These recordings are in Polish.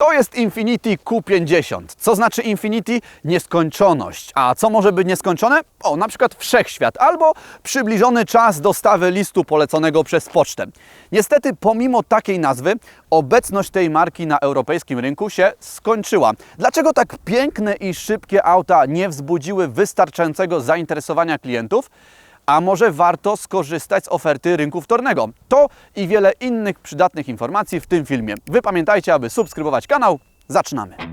To jest Infinity Q50. Co znaczy Infinity? Nieskończoność. A co może być nieskończone? O, na przykład wszechświat albo przybliżony czas dostawy listu poleconego przez pocztę. Niestety, pomimo takiej nazwy, obecność tej marki na europejskim rynku się skończyła. Dlaczego tak piękne i szybkie auta nie wzbudziły wystarczającego zainteresowania klientów? A może warto skorzystać z oferty rynku wtórnego? To i wiele innych przydatnych informacji w tym filmie. Wy pamiętajcie, aby subskrybować kanał. Zaczynamy.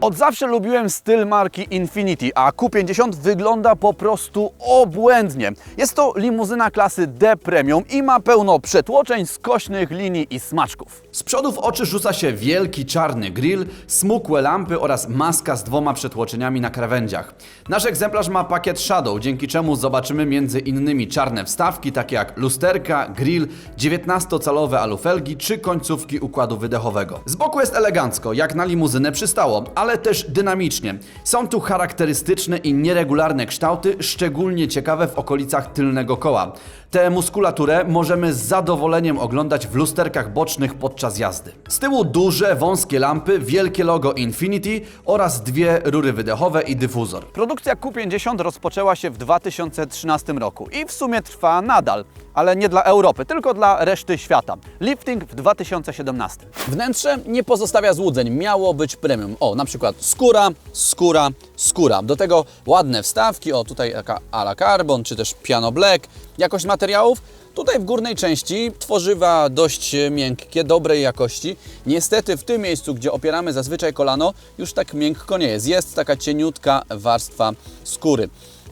Od zawsze lubiłem styl marki Infiniti, a Q50 wygląda po prostu obłędnie. Jest to limuzyna klasy D Premium i ma pełno przetłoczeń, skośnych linii i smaczków. Z przodu w oczy rzuca się wielki czarny grill, smukłe lampy oraz maska z dwoma przetłoczeniami na krawędziach. Nasz egzemplarz ma pakiet Shadow, dzięki czemu zobaczymy między innymi czarne wstawki, takie jak lusterka, grill, 19-calowe alufelgi czy końcówki układu wydechowego. Z boku jest elegancko, jak na limuzynę przystało, ale też dynamicznie. Są tu charakterystyczne i nieregularne kształty, szczególnie ciekawe w okolicach tylnego koła. Tę muskulaturę możemy z zadowoleniem oglądać w lusterkach bocznych podczas jazdy. Z tyłu duże, wąskie lampy, wielkie logo Infinity oraz dwie rury wydechowe i dyfuzor. Produkcja Q50 rozpoczęła się w 2013 roku i w sumie trwa nadal, ale nie dla Europy, tylko dla reszty świata. Lifting w 2017. Wnętrze nie pozostawia złudzeń, miało być premium. O, na przykład skóra, skóra, skóra. Do tego ładne wstawki, o tutaj taka ala carbon, czy też piano black. Jakość materiałów? Tutaj w górnej części tworzywa dość miękkie, dobrej jakości. Niestety w tym miejscu, gdzie opieramy zazwyczaj kolano, już tak miękko nie jest. Jest taka cieniutka warstwa skóry.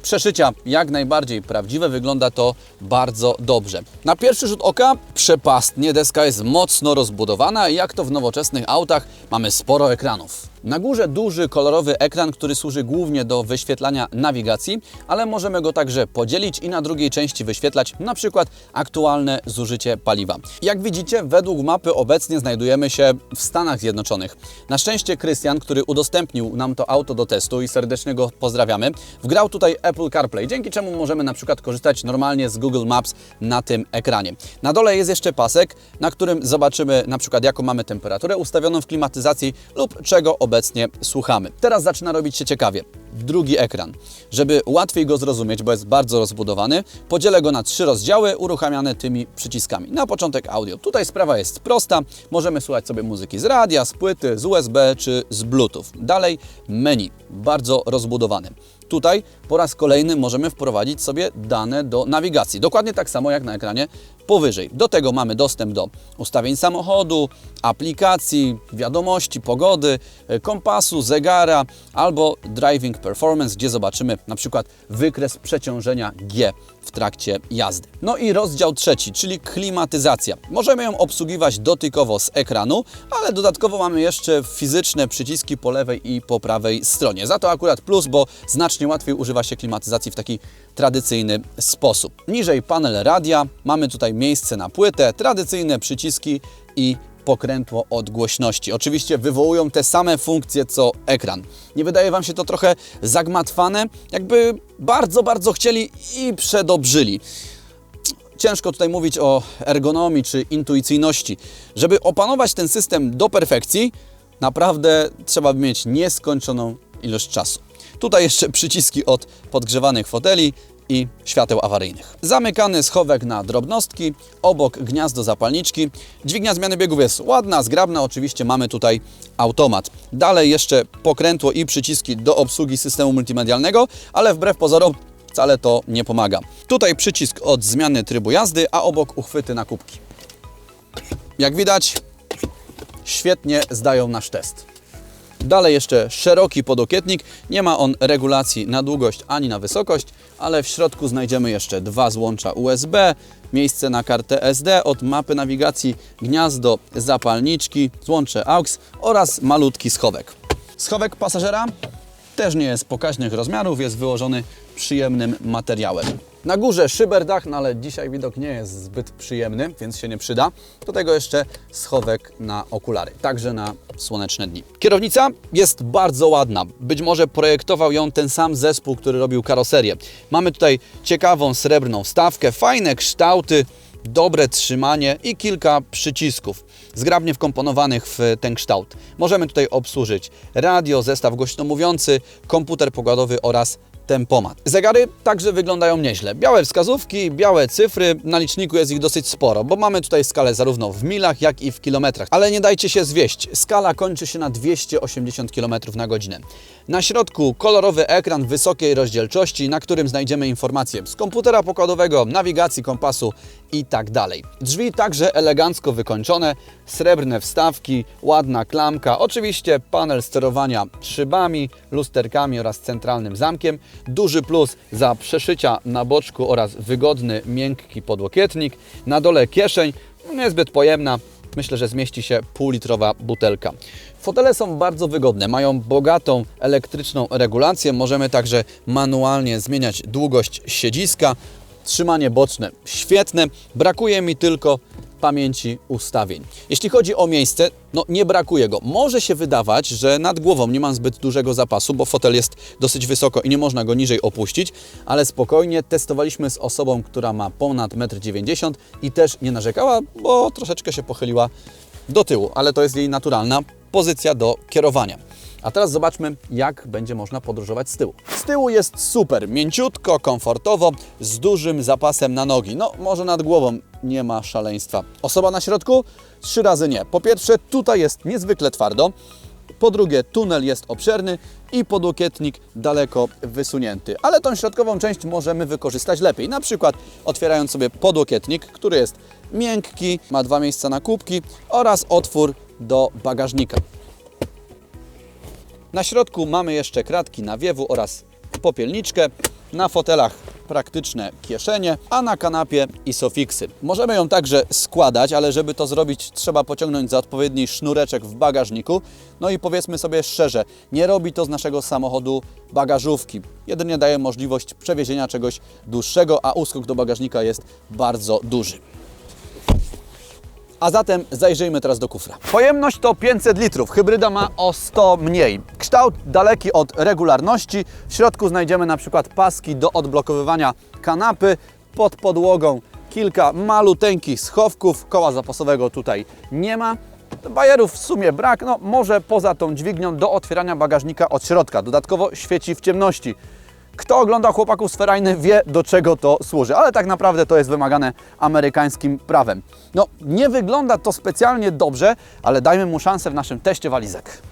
Przeszycia jak najbardziej prawdziwe, wygląda to bardzo dobrze. Na pierwszy rzut oka przepastnie, deska jest mocno rozbudowana i jak to w nowoczesnych autach mamy sporo ekranów. Na górze duży kolorowy ekran, który służy głównie do wyświetlania nawigacji, ale możemy go także podzielić i na drugiej części wyświetlać na przykład aktualne zużycie paliwa. Jak widzicie, według mapy obecnie znajdujemy się w Stanach Zjednoczonych. Na szczęście Krystian, który udostępnił nam to auto do testu i serdecznie go pozdrawiamy, wgrał tutaj Apple CarPlay, dzięki czemu możemy na przykład korzystać normalnie z Google Maps na tym ekranie. Na dole jest jeszcze pasek, na którym zobaczymy na przykład jaką mamy temperaturę ustawioną w klimatyzacji lub czego obecnie słuchamy. Teraz zaczyna robić się ciekawie. Drugi ekran. Żeby łatwiej go zrozumieć, bo jest bardzo rozbudowany, podzielę go na trzy rozdziały uruchamiane tymi przyciskami. Na początek audio. Tutaj sprawa jest prosta. Możemy słuchać sobie muzyki z radia, z płyty, z USB czy z Bluetooth. Dalej menu. Bardzo rozbudowane. Tutaj po raz kolejny możemy wprowadzić sobie dane do nawigacji. Dokładnie tak samo jak na ekranie powyżej. Do tego mamy dostęp do ustawień samochodu, aplikacji, wiadomości, pogody, kompasu, zegara albo driving performance, gdzie zobaczymy na przykład wykres przeciążenia G w trakcie jazdy. No i rozdział trzeci, czyli klimatyzacja. Możemy ją obsługiwać dotykowo z ekranu, ale dodatkowo mamy jeszcze fizyczne przyciski po lewej i po prawej stronie. Za to akurat plus, bo znacznie łatwiej używa się klimatyzacji w taki tradycyjny sposób. Niżej panel radia, mamy tutaj miejsce na płytę, tradycyjne przyciski i pokrętło od głośności. Oczywiście wywołują te same funkcje co ekran. Nie wydaje Wam się to trochę zagmatwane? Jakby bardzo, bardzo chcieli i przedobrzyli. Ciężko tutaj mówić o ergonomii czy intuicyjności. Żeby opanować ten system do perfekcji, naprawdę trzeba mieć nieskończoną ilość czasu. Tutaj jeszcze przyciski od podgrzewanych foteli i świateł awaryjnych. Zamykany schowek na drobnostki, obok gniazdo zapalniczki. Dźwignia zmiany biegów jest ładna, zgrabna, oczywiście mamy tutaj automat. Dalej jeszcze pokrętło i przyciski do obsługi systemu multimedialnego, ale wbrew pozorom wcale to nie pomaga. Tutaj przycisk od zmiany trybu jazdy, a obok uchwyty na kubki. Jak widać, świetnie zdają nasz test. Dalej jeszcze szeroki podokietnik. Nie ma on regulacji na długość ani na wysokość, ale w środku znajdziemy jeszcze dwa złącza USB, miejsce na kartę SD, od mapy nawigacji gniazdo zapalniczki, złącze AUX oraz malutki schowek. Schowek pasażera też nie jest pokaźnych rozmiarów, jest wyłożony przyjemnym materiałem. Na górze szyberdach, no ale dzisiaj widok nie jest zbyt przyjemny, więc się nie przyda. Do tego jeszcze schowek na okulary, także na słoneczne dni. Kierownica jest bardzo ładna. Być może projektował ją ten sam zespół, który robił karoserię. Mamy tutaj ciekawą srebrną wstawkę, fajne kształty, dobre trzymanie i kilka przycisków zgrabnie wkomponowanych w ten kształt. Możemy tutaj obsłużyć radio, zestaw głośnomówiący, komputer pokładowy oraz tempomat. Zegary także wyglądają nieźle. Białe wskazówki, białe cyfry, na liczniku jest ich dosyć sporo, bo mamy tutaj skalę zarówno w milach, jak i w kilometrach. Ale nie dajcie się zwieść, skala kończy się na 280 km na godzinę. Na środku kolorowy ekran wysokiej rozdzielczości, na którym znajdziemy informacje z komputera pokładowego, nawigacji, kompasu i tak dalej. Drzwi także elegancko wykończone, srebrne wstawki, ładna klamka, oczywiście panel sterowania szybami, lusterkami oraz centralnym zamkiem. Duży plus za przeszycia na boczku oraz wygodny, miękki podłokietnik. Na dole kieszeń, niezbyt pojemna, myślę, że zmieści się półlitrowa butelka. Fotele są bardzo wygodne, mają bogatą elektryczną regulację, możemy także manualnie zmieniać długość siedziska, trzymanie boczne świetne, brakuje mi tylko pamięci ustawień. Jeśli chodzi o miejsce, no nie brakuje go. Może się wydawać, że nad głową nie mam zbyt dużego zapasu, bo fotel jest dosyć wysoko i nie można go niżej opuścić, ale spokojnie testowaliśmy z osobą, która ma ponad 1,90 m i też nie narzekała, bo troszeczkę się pochyliła do tyłu, ale to jest jej naturalna pozycja do kierowania. A teraz zobaczmy, jak będzie można podróżować z tyłu. Z tyłu jest super, mięciutko, komfortowo, z dużym zapasem na nogi. No, może nad głową nie ma szaleństwa. Osoba na środku? Trzy razy nie. Po pierwsze, tutaj jest niezwykle twardo. Po drugie, tunel jest obszerny i podłokietnik daleko wysunięty. Ale tą środkową część możemy wykorzystać lepiej. Na przykład otwierając sobie podłokietnik, który jest miękki, ma dwa miejsca na kubki oraz otwór do bagażnika. Na środku mamy jeszcze kratki nawiewu oraz popielniczkę. Na fotelach praktyczne kieszenie, a na kanapie isofiksy. Możemy ją także składać, ale żeby to zrobić trzeba pociągnąć za odpowiedni sznureczek w bagażniku. No i powiedzmy sobie szczerze, nie robi to z naszego samochodu bagażówki. Jedynie daje możliwość przewiezienia czegoś dłuższego, a uskok do bagażnika jest bardzo duży. A zatem zajrzyjmy teraz do kufra. Pojemność to 500 litrów, hybryda ma o 100 mniej. Kształt daleki od regularności. W środku znajdziemy na przykład paski do odblokowywania kanapy. Pod podłogą kilka maluteńkich schowków. Koła zapasowego tutaj nie ma. Bajerów w sumie brak, no może poza tą dźwignią do otwierania bagażnika od środka. Dodatkowo świeci w ciemności. Kto ogląda chłopaków z ferajny wie do czego to służy, ale tak naprawdę to jest wymagane amerykańskim prawem. No nie wygląda to specjalnie dobrze, ale dajmy mu szansę w naszym teście walizek.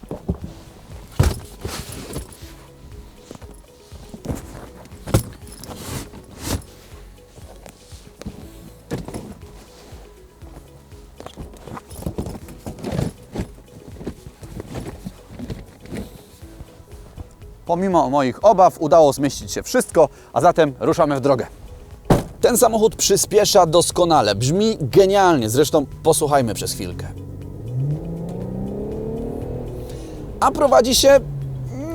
Pomimo moich obaw udało zmieścić się wszystko, a zatem ruszamy w drogę. Ten samochód przyspiesza doskonale, brzmi genialnie, zresztą posłuchajmy przez chwilkę. A prowadzi się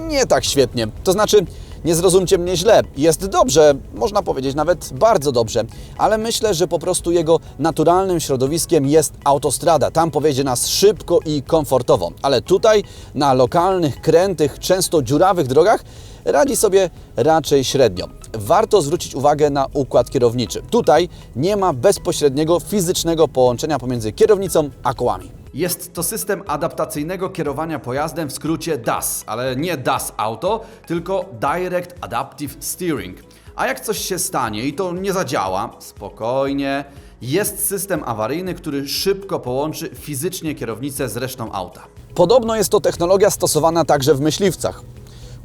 nie tak świetnie. To znaczy, nie zrozumcie mnie źle, jest dobrze, można powiedzieć nawet bardzo dobrze, ale myślę, że po prostu jego naturalnym środowiskiem jest autostrada. Tam powiedzie nas szybko i komfortowo, ale tutaj na lokalnych, krętych, często dziurawych drogach radzi sobie raczej średnio. Warto zwrócić uwagę na układ kierowniczy. Tutaj nie ma bezpośredniego fizycznego połączenia pomiędzy kierownicą a kołami. Jest to system adaptacyjnego kierowania pojazdem, w skrócie DAS, ale nie DAS Auto, tylko Direct Adaptive Steering. A jak coś się stanie i to nie zadziała, spokojnie, jest system awaryjny, który szybko połączy fizycznie kierownicę z resztą auta. Podobno jest to technologia stosowana także w myśliwcach.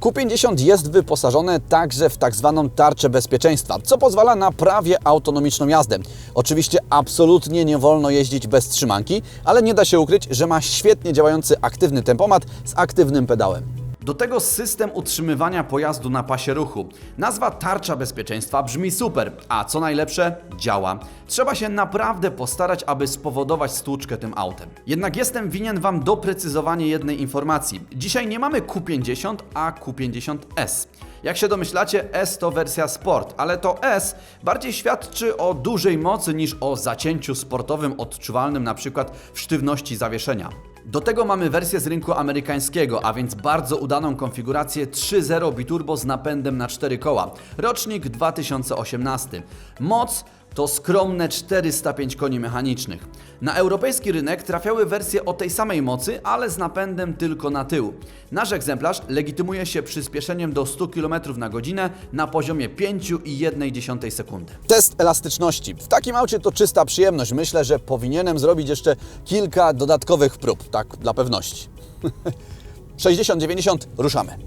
Q50 jest wyposażone także w tak zwaną tarczę bezpieczeństwa, co pozwala na prawie autonomiczną jazdę. Oczywiście absolutnie nie wolno jeździć bez trzymanki, ale nie da się ukryć, że ma świetnie działający aktywny tempomat z aktywnym pedałem. Do tego system utrzymywania pojazdu na pasie ruchu. Nazwa tarcza bezpieczeństwa brzmi super, a co najlepsze, działa. Trzeba się naprawdę postarać, aby spowodować stłuczkę tym autem. Jednak jestem winien Wam doprecyzowanie jednej informacji. Dzisiaj nie mamy Q50, a Q50S. Jak się domyślacie, S to wersja Sport, ale to S bardziej świadczy o dużej mocy niż o zacięciu sportowym odczuwalnym na przykład w sztywności zawieszenia. Do tego mamy wersję z rynku amerykańskiego, a więc bardzo udaną konfigurację 3.0 biturbo z napędem na 4 koła. Rocznik 2018. Moc To skromne 405 koni mechanicznych. Na europejski rynek trafiały wersje o tej samej mocy, ale z napędem tylko na tył. Nasz egzemplarz legitymuje się przyspieszeniem do 100 km na godzinę na poziomie 5,1 sekundy. Test elastyczności. W takim aucie to czysta przyjemność. Myślę, że powinienem zrobić jeszcze kilka dodatkowych prób, tak dla pewności. 60-90, ruszamy.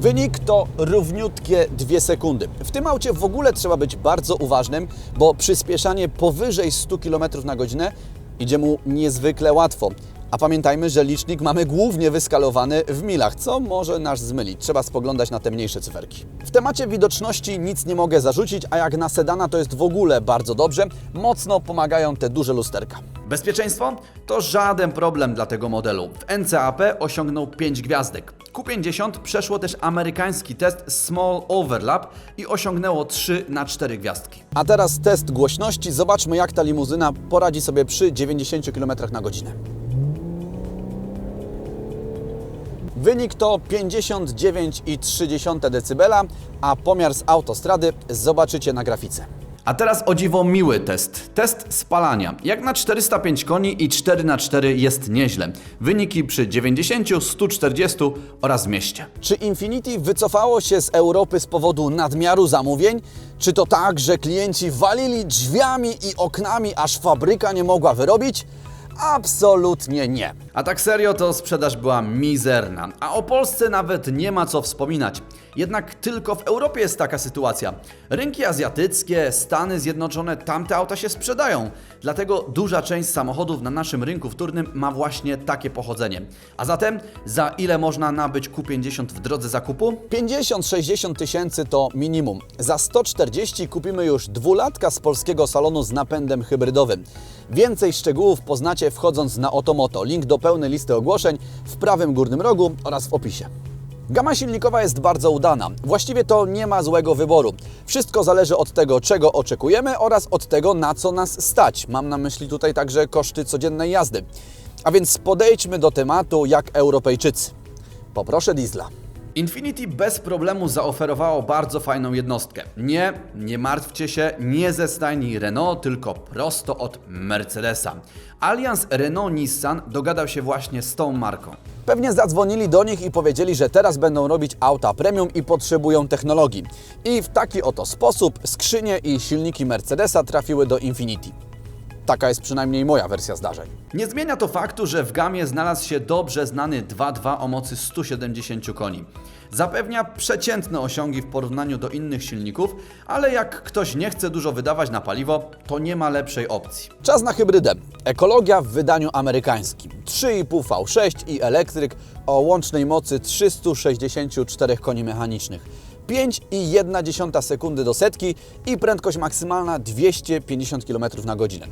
Wynik to równiutkie 2 sekundy. W tym aucie w ogóle trzeba być bardzo uważnym, bo przyspieszanie powyżej 100 km na godzinę idzie mu niezwykle łatwo. A pamiętajmy, że licznik mamy głównie wyskalowany w milach, co może nas zmylić. Trzeba spoglądać na te mniejsze cyferki. W temacie widoczności nic nie mogę zarzucić, a jak na sedana to jest w ogóle bardzo dobrze. Mocno pomagają te duże lusterka. Bezpieczeństwo to żaden problem dla tego modelu. W NCAP osiągnął 5 gwiazdek. Q50 przeszło też amerykański test Small Overlap i osiągnęło 3 na 4 gwiazdki. A teraz test głośności. Zobaczmy jak ta limuzyna poradzi sobie przy 90 km na godzinę. Wynik to 59,3 dB, a pomiar z autostrady zobaczycie na grafice. A teraz o dziwo miły test. Test spalania. Jak na 405 koni i 4 na 4 jest nieźle. Wyniki przy 90, 140 oraz mieście. Czy Infinity wycofało się z Europy z powodu nadmiaru zamówień? Czy to tak, że klienci walili drzwiami i oknami, aż fabryka nie mogła wyrobić? Absolutnie nie. A tak serio to sprzedaż była mizerna, a o Polsce nawet nie ma co wspominać. Jednak tylko w Europie jest taka sytuacja. Rynki azjatyckie, Stany Zjednoczone, tamte auta się sprzedają. Dlatego duża część samochodów na naszym rynku wtórnym ma właśnie takie pochodzenie. A zatem za ile można nabyć Q50 w drodze zakupu? 50-60 tysięcy to minimum. Za 140 kupimy już dwulatka z polskiego salonu z napędem hybrydowym. Więcej szczegółów poznacie wchodząc na Otomoto. Link do pełnej listy ogłoszeń w prawym górnym rogu oraz w opisie. Gama silnikowa jest bardzo udana. Właściwie to nie ma złego wyboru. Wszystko zależy od tego, czego oczekujemy oraz od tego, na co nas stać. Mam na myśli tutaj także koszty codziennej jazdy. A więc podejdźmy do tematu jak Europejczycy. Poproszę diesla. Infinity bez problemu zaoferowało bardzo fajną jednostkę. Nie, nie martwcie się, nie ze stajni Renault, tylko prosto od Mercedesa. Alians Renault-Nissan dogadał się właśnie z tą marką. Pewnie zadzwonili do nich i powiedzieli, że teraz będą robić auta premium i potrzebują technologii. I w taki oto sposób skrzynie i silniki Mercedesa trafiły do Infinity. Taka jest przynajmniej moja wersja zdarzeń. Nie zmienia to faktu, że w gamie znalazł się dobrze znany 2.2 o mocy 170 koni. Zapewnia przeciętne osiągi w porównaniu do innych silników, ale jak ktoś nie chce dużo wydawać na paliwo, to nie ma lepszej opcji. Czas na hybrydę. Ekologia w wydaniu amerykańskim. 3,5 V6 i elektryk o łącznej mocy 364 koni mechanicznych. 5,1 sekundy do setki i prędkość maksymalna 250 km na godzinę.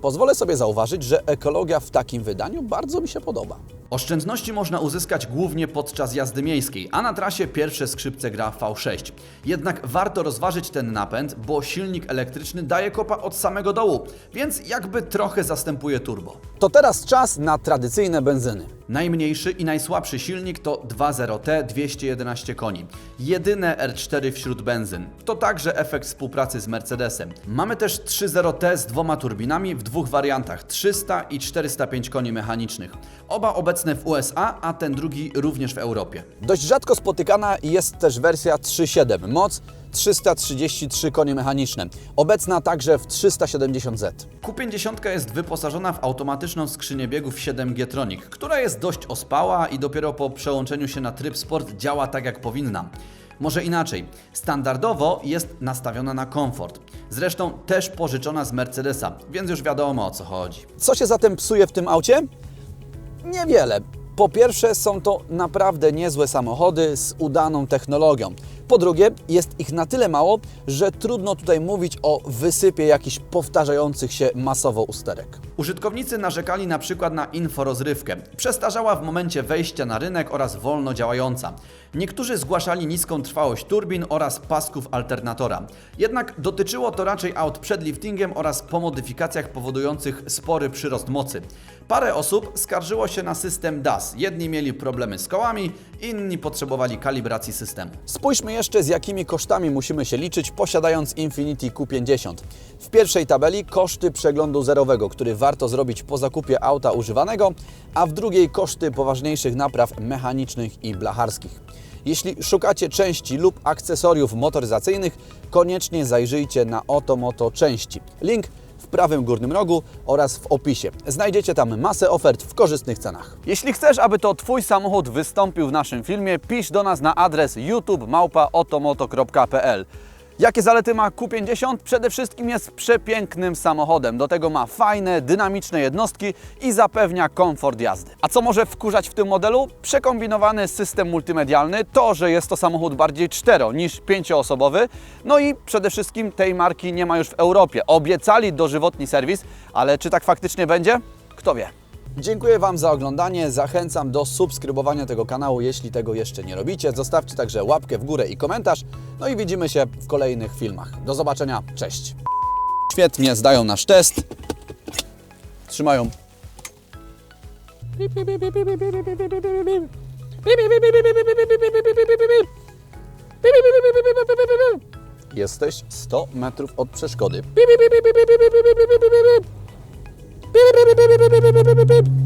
Pozwolę sobie zauważyć, że ekologia w takim wydaniu bardzo mi się podoba. Oszczędności można uzyskać głównie podczas jazdy miejskiej, a na trasie pierwsze skrzypce gra V6. Jednak warto rozważyć ten napęd, bo silnik elektryczny daje kopa od samego dołu, więc jakby trochę zastępuje turbo. To teraz czas na tradycyjne benzyny. Najmniejszy i najsłabszy silnik to 2.0T 211 koni. Jedyne R4 wśród benzyn. To także efekt współpracy z Mercedesem. Mamy też 3.0T z dwoma turbinami w dwóch wariantach 300 i 405 koni mechanicznych. Oba obecne w USA, a ten drugi również w Europie. Dość rzadko spotykana jest też wersja 3.7 moc 333 konie mechaniczne, obecna także w 370Z. Q50 jest wyposażona w automatyczną skrzynię biegów 7G Tronic, która jest dość ospała i dopiero po przełączeniu się na tryb sport działa tak jak powinna. Może inaczej, standardowo jest nastawiona na komfort. Zresztą też pożyczona z Mercedesa, więc już wiadomo o co chodzi. Co się zatem psuje w tym aucie? Niewiele. Po pierwsze, są to naprawdę niezłe samochody z udaną technologią. Po drugie, jest ich na tyle mało, że trudno tutaj mówić o wysypie jakichś powtarzających się masowo usterek. Użytkownicy narzekali na przykład na inforozrywkę. Przestarzała w momencie wejścia na rynek oraz wolno działająca. Niektórzy zgłaszali niską trwałość turbin oraz pasków alternatora. Jednak dotyczyło to raczej aut przed liftingiem oraz po modyfikacjach powodujących spory przyrost mocy. Parę osób skarżyło się na system DAS. Jedni mieli problemy z kołami, inni potrzebowali kalibracji systemu. Spójrzmy jeszcze, z jakimi kosztami musimy się liczyć, posiadając Infiniti Q50. W pierwszej tabeli koszty przeglądu zerowego, który warto zrobić po zakupie auta używanego, a w drugiej koszty poważniejszych napraw mechanicznych i blacharskich. Jeśli szukacie części lub akcesoriów motoryzacyjnych, koniecznie zajrzyjcie na Otomoto Części. Link w prawym górnym rogu oraz w opisie. Znajdziecie tam masę ofert w korzystnych cenach. Jeśli chcesz, aby to Twój samochód wystąpił w naszym filmie, pisz do nas na adres youtube.małpaotomoto.pl Jakie zalety ma Q50? Przede wszystkim jest przepięknym samochodem. Do tego ma fajne, dynamiczne jednostki i zapewnia komfort jazdy. A co może wkurzać w tym modelu? Przekombinowany system multimedialny, to, że jest to samochód bardziej cztero niż pięcioosobowy, no i przede wszystkim tej marki nie ma już w Europie. Obiecali dożywotni serwis, ale czy tak faktycznie będzie? Kto wie. Dziękuję Wam za oglądanie. Zachęcam do subskrybowania tego kanału, jeśli tego jeszcze nie robicie. Zostawcie także łapkę w górę i komentarz. No i widzimy się w kolejnych filmach. Do zobaczenia. Cześć. Świetnie, zdają nasz test. Trzymają. Jesteś 100 metrów od przeszkody. Bip bip bip bip bip bip bip bip bip.